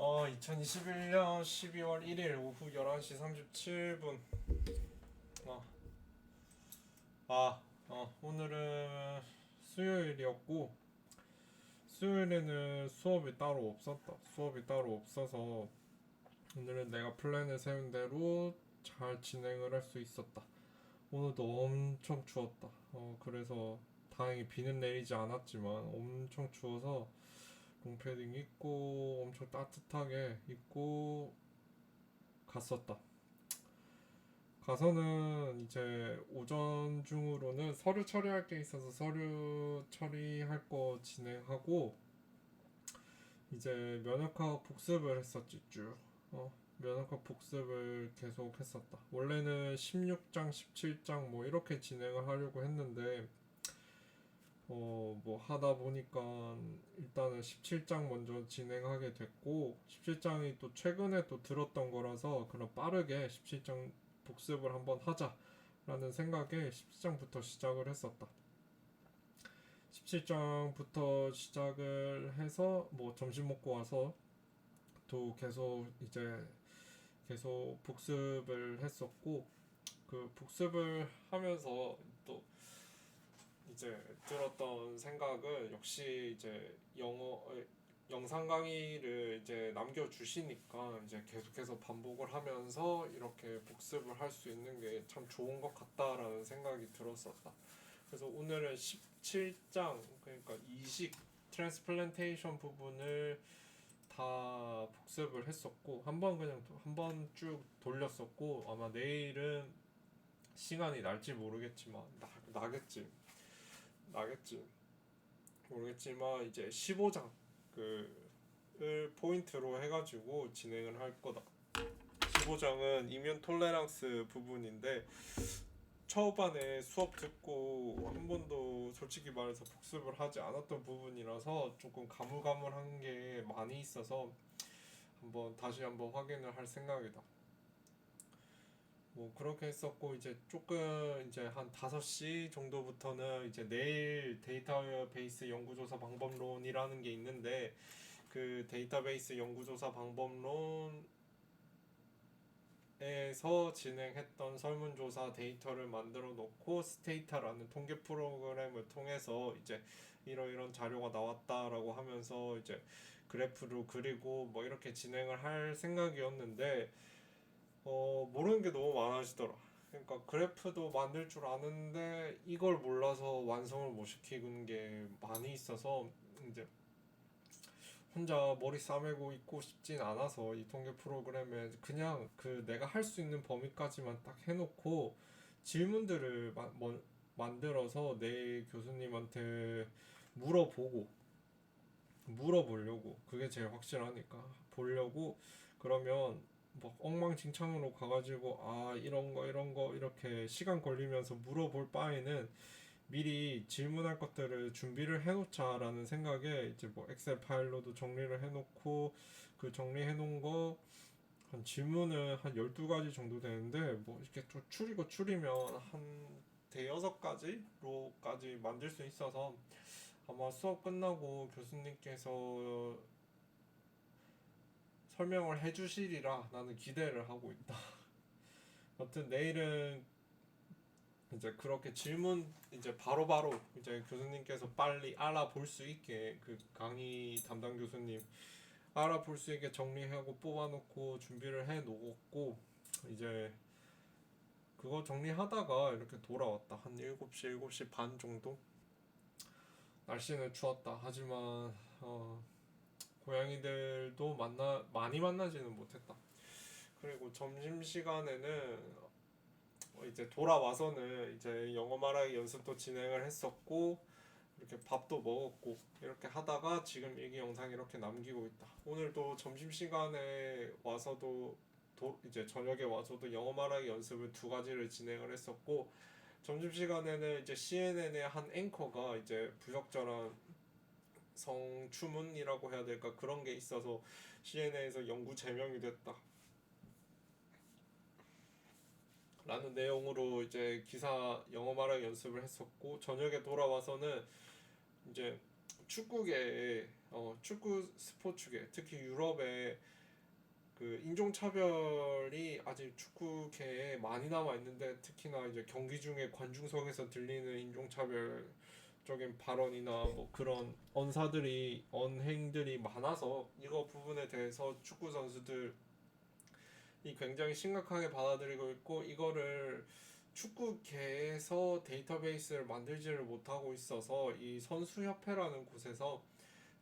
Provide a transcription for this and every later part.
어, 2021년 12월 1일 오후 11시 37분. 어. 아, 어, 오늘은 수요일이었고, 수요일에는 수업이 따로 없었다. 수업이 따로 없어서, 오늘은 내가 플랜을 세운 대로 잘 진행을 할 수 있었다. 오늘도 엄청 추웠다. 어, 그래서 다행히 비는 내리지 않았지만 엄청 추워서 롱패딩 입고 엄청 따뜻하게 입고 갔었다. 가서는 이제 오전 중으로는 서류 처리할 게 있어서 서류 처리할 거 진행하고 이제 면역학 복습을 했었지 쭉. 어, 면역학 복습을 계속 했었다. 원래는 16장, 17장 뭐 이렇게 진행을 하려고 했는데 어, 뭐 하다 보니까 일단은 17장 먼저 진행하게 됐고 17장이 또 최근에 또 들었던 거라서 그럼 빠르게 17장 복습을 한번 하자라는 생각에 17장부터 시작을 했었다. 17장부터 시작을 해서 뭐 점심 먹고 와서 또 계속 이제 계속 복습을 했었고 그 복습을 하면서 또 이제 들었던 생각은 역시 이제 영어 어, 영상 강의를 이제 남겨 주시니까 이제 계속해서 반복을 하면서 이렇게 복습을 할 수 있는 게 참 좋은 것 같다라는 생각이 들었었다. 그래서 오늘은 17장 그러니까 이식 트랜스플란테이션 부분을 다 복습을 했었고 한 번 그냥 한 번 쭉 돌렸었고 아마 내일은 시간이 날지 모르겠지만 나, 나겠지 나겠지 모르겠지만 이제 15장 그을 포인트로 해가지고 진행을 할 거다. 15장은 이면 톨레랑스 부분인데 초반에 수업 듣고 한 번도 솔직히 말해서 복습을 하지 않았던 부분이라서 조금 가물가물한 게 많이 있어서 한번 다시 한번 확인을 할 생각이다. 뭐 그렇게 했었고 이제 조금 이제 한 5시 정도부터는 이제 내일 데이터베이스 연구조사 방법론이라는 게 있는데 그 데이터베이스 연구조사 방법론 에서 진행했던 설문조사 데이터를 만들어 놓고 스테이타라는 통계 프로그램을 통해서 이제 이러이런 자료가 나왔다라고 하면서 이제 그래프로 그리고 뭐 이렇게 진행을 할 생각이었는데 어 모르는 게 너무 많아지더라. 그러니까 그래프도 만들 줄 아는데 이걸 몰라서 완성을 못 시키는 게 많이 있어서 이제 혼자 머리 싸매고 있고 싶진 않아서 이 통계 프로그램에 그냥 그 내가 할 수 있는 범위까지만 딱 해놓고 질문들을 마, 뭐, 만들어서 내일 교수님한테 물어보고 물어보려고 그게 제일 확실하니까 보려고 그러면 뭐 엉망진창으로 가가지고 아 이런 거 이런 거 이렇게 시간 걸리면서 물어볼 바에는 미리 질문할 것들을 준비를 해놓자라는 생각에 이제 뭐 엑셀 파일로도 정리를 해놓고 그 정리해 놓은 거 한 질문은 한 12가지 정도 되는데 뭐 이렇게 또 추리고 추리면 한 대여섯 가지로까지 만들 수 있어서 아마 수업 끝나고 교수님께서 설명을 해주시리라 나는 기대를 하고 있다. 여튼 내일은 이제 그렇게 질문 이제 바로 바로 이제 교수님께서 빨리 알아볼 수 있게 그 강의 담당 교수님 알아볼 수 있게 정리하고 뽑아놓고 준비를 해 놓았고 이제 그거 정리하다가 이렇게 돌아왔다. 한 7시 7시 반 정도? 날씨는 추웠다. 하지만 어 고양이들도 만나 많이 만나지는 못했다 그리고 점심 시간에는 어, 이제 돌아와서는 이제 영어 말하기 연습도 진행을 했었고 이렇게 밥도 먹었고 이렇게 하다가 지금 일기 영상 이렇게 남기고 있다. 오늘도 점심 시간에 와서도 도, 이제 저녁에 와서도 영어 말하기 연습을 두 가지를 진행을 했었고 점심 시간에는 이제 CNN의 한 앵커가 이제 부적절한 성추문이라고 해야 될까 그런 게 있어서 CNN에서 영구 제명이 됐다. 라는 내용으로 이제 기사 영어 말하기 연습을 했었고 저녁에 돌아와서는 이제 축구계 어, 축구 스포츠계 특히 유럽에 그 인종 차별이 아직 축구계에 많이 남아 있는데 특히나 이제 경기 중에 관중석에서 들리는 인종 차별 적인 발언이나 뭐 그런 언사들이 언행들이 많아서 이거 부분에 대해서 축구 선수들이 굉장히 심각하게 받아들이고 있고 이거를 축구계에서 데이터베이스를 만들지를 못하고 있어서 이 선수협회라는 곳에서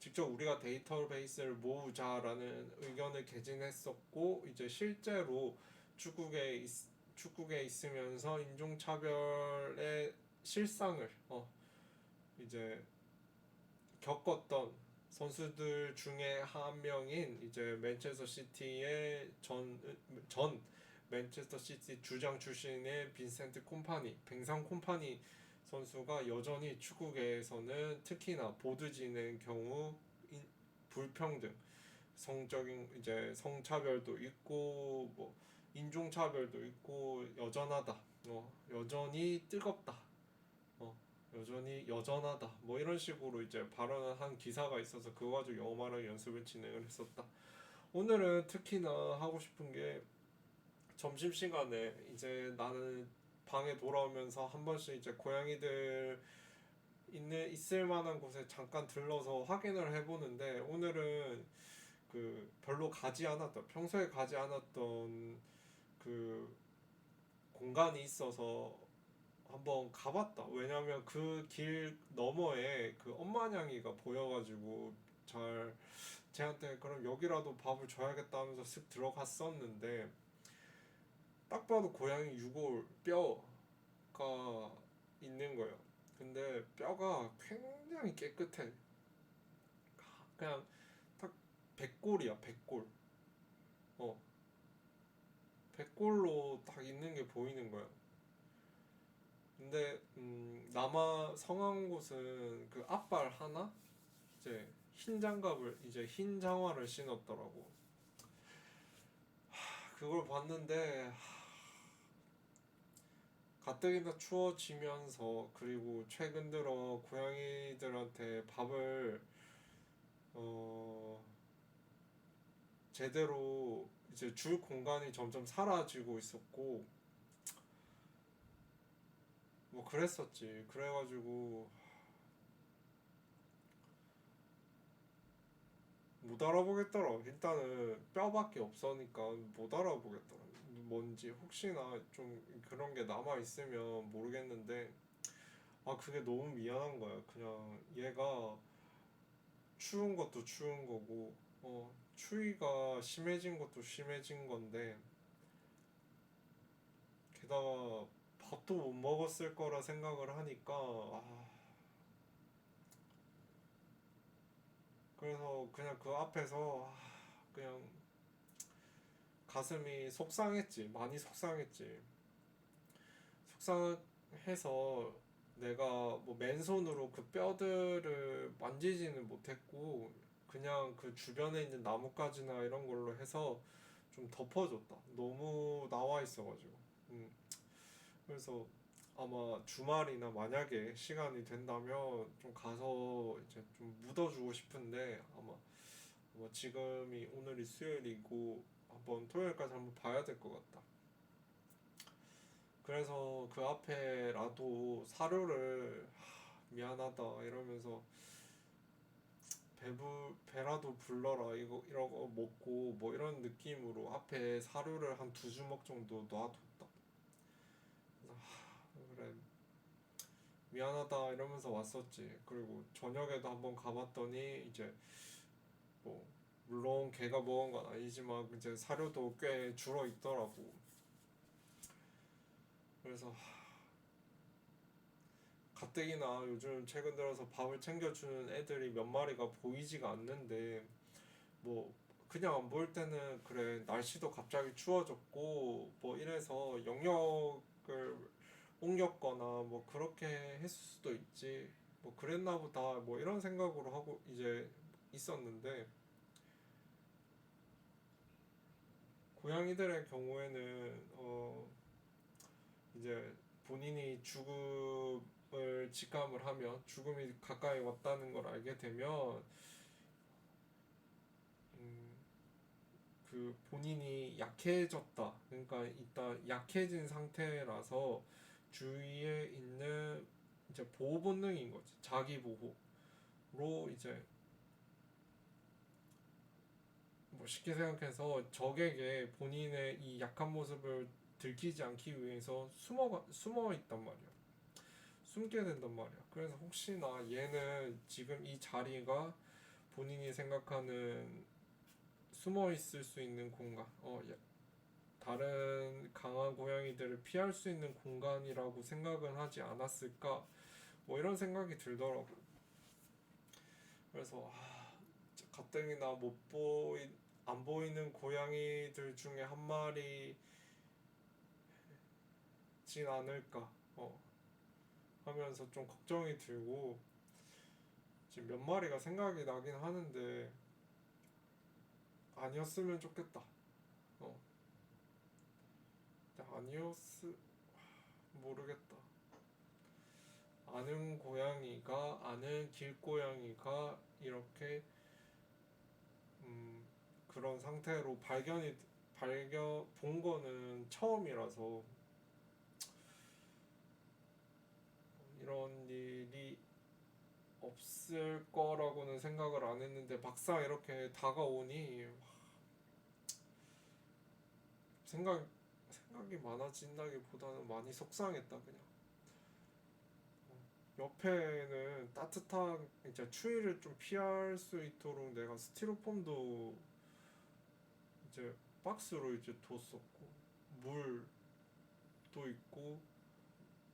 직접 우리가 데이터베이스를 모으자라는 의견을 개진했었고 이제 실제로 축구계에 있, 축구계에 있으면서 인종차별의 실상을 어 이제 겪었던 선수들 중에 한 명인 이제 맨체스터 시티의 전 전 맨체스터 시티 주장 출신의 빈센트 콤파니, 뱅상 콤파니 선수가 여전히 축구계에서는 특히나 보드진의 경우 인, 불평등, 성적인 이제 성차별도 있고 뭐 인종차별도 있고 여전하다. 어, 여전히 뜨겁다. 어, 여전히 여전하다. 뭐 이런 식으로 이제 발언을 한 기사가 있어서 그거 가지고 영어 말하기 연습을 진행을 했었다. 오늘은 특히나 하고 싶은 게 점심 시간에 이제 나는 방에 돌아오면서 한 번씩 이제 고양이들 있는 있을 만한 곳에 잠깐 들러서 확인을 해보는데 오늘은 그 별로 가지 않았던 평소에 가지 않았던 그 공간이 있어서 한번 가봤다. 왜냐면 그 길 너머에 그 엄마냥이가 보여가지고 잘 쟤한테 그럼 여기라도 밥을 줘야겠다 하면서 쓱 들어갔었는데 딱 봐도 고양이 유골 뼈가 있는 거예요. 근데 뼈가 굉장히 깨끗해. 그냥 딱 백골이야, 백골. 어. 백골로 딱 있는 게 보이는 거야. 근데 음, 남아 성한 곳은 그 앞발 하나 이제 흰 장갑을 이제 흰 장화를 신었더라고. 하, 그걸 봤는데 가뜩이나 추워지면서 그리고 최근 들어 고양이들한테 밥을 어 제대로 이제 줄 공간이 점점 사라지고 있었고 뭐 그랬었지. 그래가지고 못 알아보겠더라. 일단은 뼈밖에 없으니까 못 알아보겠더라. 뭔지 혹시나 좀 그런 게 남아 있으면 모르겠는데 아 그게 너무 미안한 거야. 그냥 얘가 추운 것도 추운 거고 어 추위가 심해진 것도 심해진 건데 게다가 밥도 못 먹었을 거라 생각을 하니까 아 그래서 그냥 그 앞에서 아 그냥 가슴이 속상했지. 많이 속상했지. 속상해서 내가 뭐 맨손으로 그 뼈들을 만지지는 못했고 그냥 그 주변에 있는 나뭇가지나 이런 걸로 해서 좀 덮어줬다. 너무 나와 있어가지고. 음. 그래서 아마 주말이나 만약에 시간이 된다면 좀 가서 이제 좀 묻어주고 싶은데 아마 뭐 지금이 오늘이 수요일이고 한번 토요일까지 한번 봐야 될 것 같다. 그래서 그 앞에라도 사료를 하, 미안하다 이러면서 배부 배라도 불러라 이거 이러고 먹고 뭐 이런 느낌으로 앞에 사료를 한 두 주먹 정도 놔뒀다. 그래서 하, 그래 미안하다 이러면서 왔었지. 그리고 저녁에도 한번 가봤더니 이제 뭐 물론 걔가 먹은 건 아니지만 이제 사료도 꽤 줄어 있더라고. 그래서 가뜩이나 요즘 최근 들어서 밥을 챙겨주는 애들이 몇 마리가 보이지가 않는데 뭐 그냥 안 보일 때는 그래 날씨도 갑자기 추워졌고 뭐 이래서 영역을 옮겼거나 뭐 그렇게 했을 수도 있지. 뭐 그랬나 보다. 뭐 이런 생각으로 하고 이제 있었는데 고양이들의 경우에는 어 이제 본인이 죽음을 직감을 하면 죽음이 가까이 왔다는 걸 알게 되면 음, 그 본인이 약해졌다. 그러니까 이따 약해진 상태라서 주위에 있는 이제 보호 본능인 거지. 자기 보호로 이제 뭐 쉽게 생각해서 적에게 본인의 이 약한 모습을 들키지 않기 위해서 숨어 숨어 있단 말이야. 숨게 된단 말이야. 그래서 혹시나 얘는 지금 이 자리가 본인이 생각하는 숨어 있을 수 있는 공간, 어, 야- 다른 강한 고양이들을 피할 수 있는 공간이라고 생각은 하지 않았을까? 뭐 이런 생각이 들더라고. 그래서 아, 가뜩이나 못 보이 안 보이는 고양이들 중에 한 마리 진 않을까? 어. 하면서 좀 걱정이 들고 지금 몇 마리가 생각이 나긴 하는데 아니었으면 좋겠다. 어. 근데 아니었으 모르겠다. 아는 고양이가 아는 길고양이가 이렇게 음 그런 상태로 발견이 발견 본 거는 처음이라서 이런 일이 없을 거라고는 생각을 안 했는데 막상 이렇게 다가오니 와, 생각 생각이 많아진다기보다는 많이 속상했다 그냥. 어, 옆에는 따뜻한 이제 추위를 좀 피할 수 있도록 내가 스티로폼도 이제 박스로 이제 뒀었고 물도 있고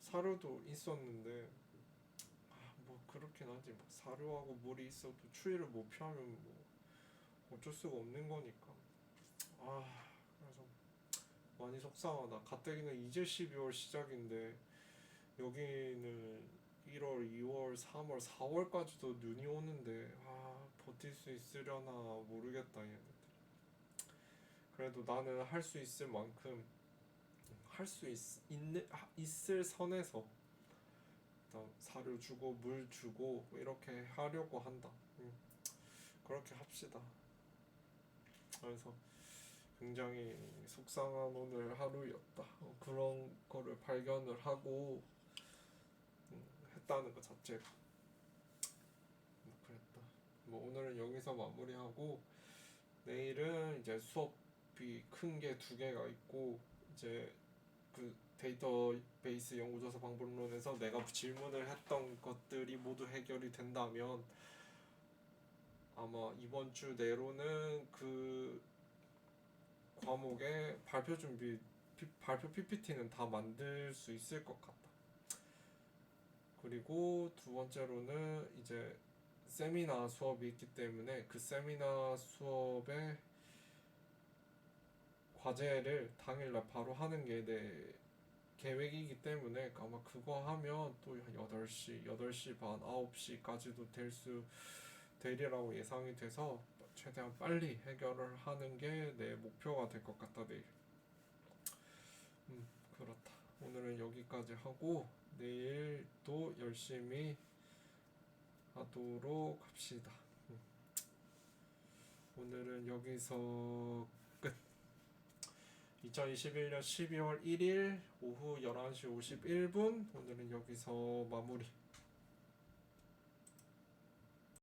사료도 있었는데 아, 뭐 그렇긴 하지. 뭐 사료하고 물이 있어도 추위를 못 피하면 뭐 어쩔 수가 없는 거니까. 아 많이 속상하다 가뜩이나 이제 12월 시작인데 여기는 1월, 2월, 3월, 4월까지도 눈이 오는데 아 버틸 수 있으려나 모르겠다 얘네들 그래도 나는 할 수 있을 만큼 할 수 있을 선에서 사료 주고 물 주고 뭐 이렇게 하려고 한다. 음, 그렇게 합시다. 그래서 굉장히 속상한 오늘 하루였다. 어, 그런 거를 발견을 하고 음, 했다는 것 자체가 뭐 그랬다. 뭐 오늘은 여기서 마무리하고 내일은 이제 수업이 큰 게 두 개가 있고 이제 그 데이터베이스 연구조사 방법론에서 내가 질문을 했던 것들이 모두 해결이 된다면 아마 이번 주 내로는 그 과목의 발표 준비 피- 발표 PPT는 다 만들 수 있을 것 같다. 그리고 두 번째로는 이제 세미나 수업이 있기 때문에 그 세미나 수업의 과제를 당일날 바로 하는 게 내 계획이기 때문에 아마 그거 하면 또한 8시, 8시 반, 9시까지도 될 수 되리라고 예상이 돼서 최대한 빨리 해결을 하는 게 내 목표가 될 것 같다 내일. 음 그렇다. 오늘은 여기까지 하고 내일 또 열심히 하도록 합시다. 음. 오늘은 여기서 2021년 12월 1일 오후 11시 51분 오늘은 여기서 마무리